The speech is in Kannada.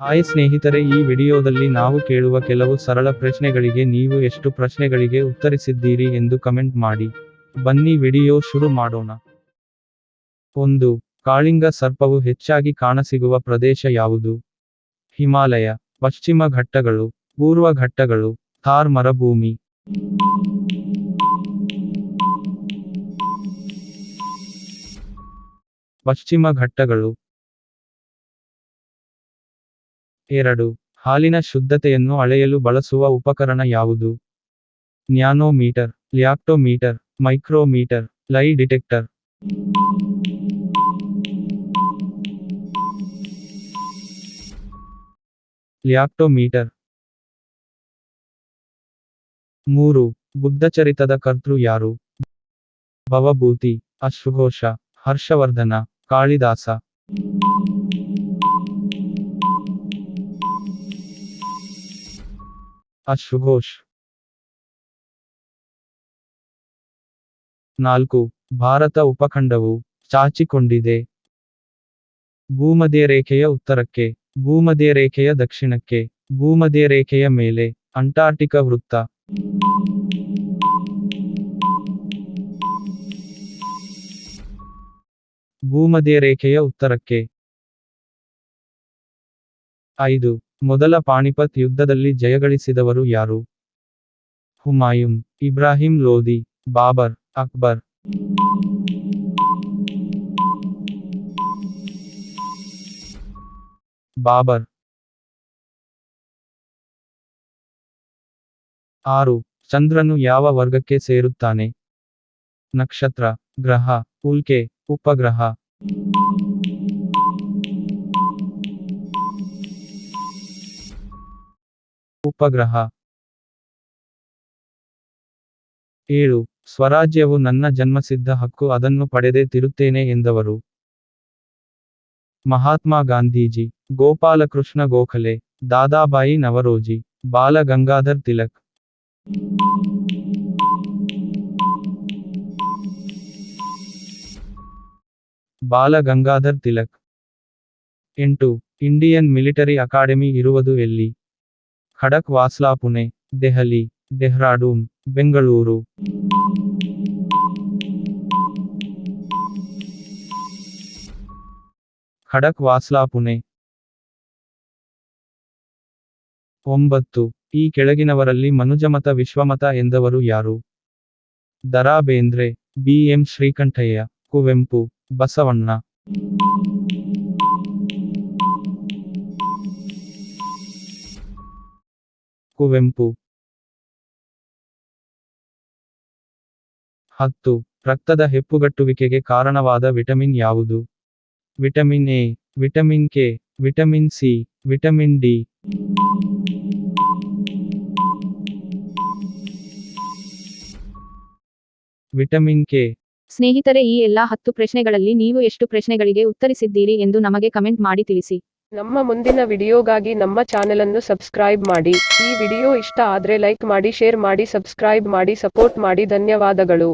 ಹಾಯ್ ಸ್ನೇಹಿತರೆ, ಈ ವಿಡಿಯೋದಲ್ಲಿ ನಾವು ಕೇಳುವ ಕೆಲವು ಸರಳ ಪ್ರಶ್ನೆಗಳಿಗೆ ನೀವು ಎಷ್ಟು ಪ್ರಶ್ನೆಗಳಿಗೆ ಉತ್ತರಿಸಿದ್ದೀರಿ ಎಂದು ಕಮೆಂಟ್ ಮಾಡಿ. ಬನ್ನಿ, ವಿಡಿಯೋ ಶುರು ಮಾಡೋಣ. ಒಂದು, ಕಾಳಿಂಗ ಸರ್ಪವು ಹೆಚ್ಚಾಗಿ ಕಾಣಸಿಗುವ ಪ್ರದೇಶ ಯಾವುದು? ಹಿಮಾಲಯ, ಪಶ್ಚಿಮ ಘಟ್ಟಗಳು, ಪೂರ್ವ ಘಟ್ಟಗಳು, ಥಾರ್ ಮರಭೂಮಿ. ಪಶ್ಚಿಮ ಘಟ್ಟಗಳು ಎರಡು, ಹಾಲಿನ ಶುದ್ಧತೆಯನ್ನು ಅಳೆಯಲು ಬಳಸುವ ಉಪಕರಣ ಯಾವುದು? Nanometre, lactometer, micrometer, lie detector. Lactometer. ಮೂರು ಬುದ್ಧಚರಿತದ ಕರ್ತೃ ಯಾರು? ಭವಭೂತಿ, ಅಶ್ವಘೋಷ, ಹರ್ಷವರ್ಧನ, ಕಾಳಿದಾಸ. ಅಶ್ವಘೋಷ್ ನಾಲ್ಕು, ಭಾರತ ಉಪಖಂಡವು ಚಾಚಿಕೊಂಡಿದೆ. ಭೂಮಧ್ಯರೇಖೆಯ ಉತ್ತರಕ್ಕೆ ಭೂಮಧ್ಯರೇಖೆಯ ದಕ್ಷಿಣಕ್ಕೆ ಭೂಮಧ್ಯರೇಖೆಯ ಮೇಲೆ, ಅಂಟಾರ್ಟಿಕ ವೃತ್ತ. ಭೂಮಧ್ಯರೇಖೆಯ ಉತ್ತರಕ್ಕೆ. ಐದು ಮೊದಲ ಪಾಣಿಪತ್ ಯುದ್ಧದಲ್ಲಿ ಜಯಗಳಿಸಿದವರು ಯಾರು? ಹುಮಾಯೂನ್, ಇಬ್ರಾಹಿಂ ಲೋದಿ, ಬಾಬರ್, ಅಕ್ಬರ್. ಬಾಬರ್. ಆರು, ಚಂದ್ರನು ಯಾವ ವರ್ಗಕ್ಕೆ ಸೇರುತ್ತಾನೆ? ನಕ್ಷತ್ರ, ಗ್ರಹ, ಉಲ್ಕೆ, ಉಪಗ್ರಹ. ಉಪಗ್ರಹ. ಏಳು. ಸ್ವರಾಜ್ಯವು ನನ್ನ ಜನ್ಮಸಿದ್ಧ ಹಕ್ಕು ಅದನ್ನು ಪಡೆದೇ ತಿರುತ್ತೇನೆ ಎಂದವರು. ಮಹಾತ್ಮ ಗಾಂಧೀಜಿ, ಗೋಪಾಲಕೃಷ್ಣ ಗೋಖಲೆ, ದಾದಾಬಾಯಿ ನವರೋಜಿ ಬಾಲ ಗಂಗಾಧರ್ ತಿಲಕ್. ಬಾಲ ಗಂಗಾಧರ್ ತಿಲಕ್. ಎಂಟು. ಇಂಡಿಯನ್ ಮಿಲಿಟರಿ ಅಕಾಡೆಮಿ ಇರುವುದು ಎಲ್ಲಿ? ಖಡಕ್ ವಾಸ್ಲಾ ಪುಣೆ, ದೆಹಲಿ, ಡೆಹ್ರಾಡೂನ್, ಬೆಂಗಳೂರು. ಖಡಕ್ ವಾಸ್ಲಾ ಪುಣೆ. ಒಂಬತ್ತು. ಈ ಕೆಳಗಿನವರಲ್ಲಿ ಮನುಜಮತ ವಿಶ್ವಮತ ಎಂದವರು ಯಾರು? Da Ra Bendre B M Srikantaiah, Kuvempu, Basavanna. Kuvempu. ಹತ್ತು, ರಕ್ತದ ಹೆಪ್ಪುಗಟ್ಟುವಿಕೆಗೆ ಕಾರಣವಾದ ವಿಟಮಿನ್ ಯಾವುದು? Vitamin A, vitamin K, vitamin C, vitamin D. Vitamin K. ಸ್ನೇಹಿತರೆ, ಈ ಎಲ್ಲಾ ಹತ್ತು ಪ್ರಶ್ನೆಗಳಲ್ಲಿ ನೀವು ಎಷ್ಟು ಪ್ರಶ್ನೆಗಳಿಗೆ ಉತ್ತರಿಸಿದ್ದೀರಿ ಎಂದು ನಮಗೆ ಕಮೆಂಟ್ ಮಾಡಿ ತಿಳಿಸಿ. ನಮ್ಮ ಮುಂದಿನ ವಿಡಿಯೋಗಾಗಿ ನಮ್ಮ ಚಾನೆಲ್ ಅನ್ನು ಸಬ್ಸ್ಕ್ರೈಬ್ ಮಾಡಿ. ಈ ವಿಡಿಯೋ ಇಷ್ಟ ಆದ್ರೆ ಲೈಕ್ ಮಾಡಿ, ಶೇರ್ ಮಾಡಿ, ಸಬ್ಸ್ಕ್ರೈಬ್ ಮಾಡಿ, ಸಪೋರ್ಟ್ ಮಾಡಿ. ಧನ್ಯವಾದಗಳು.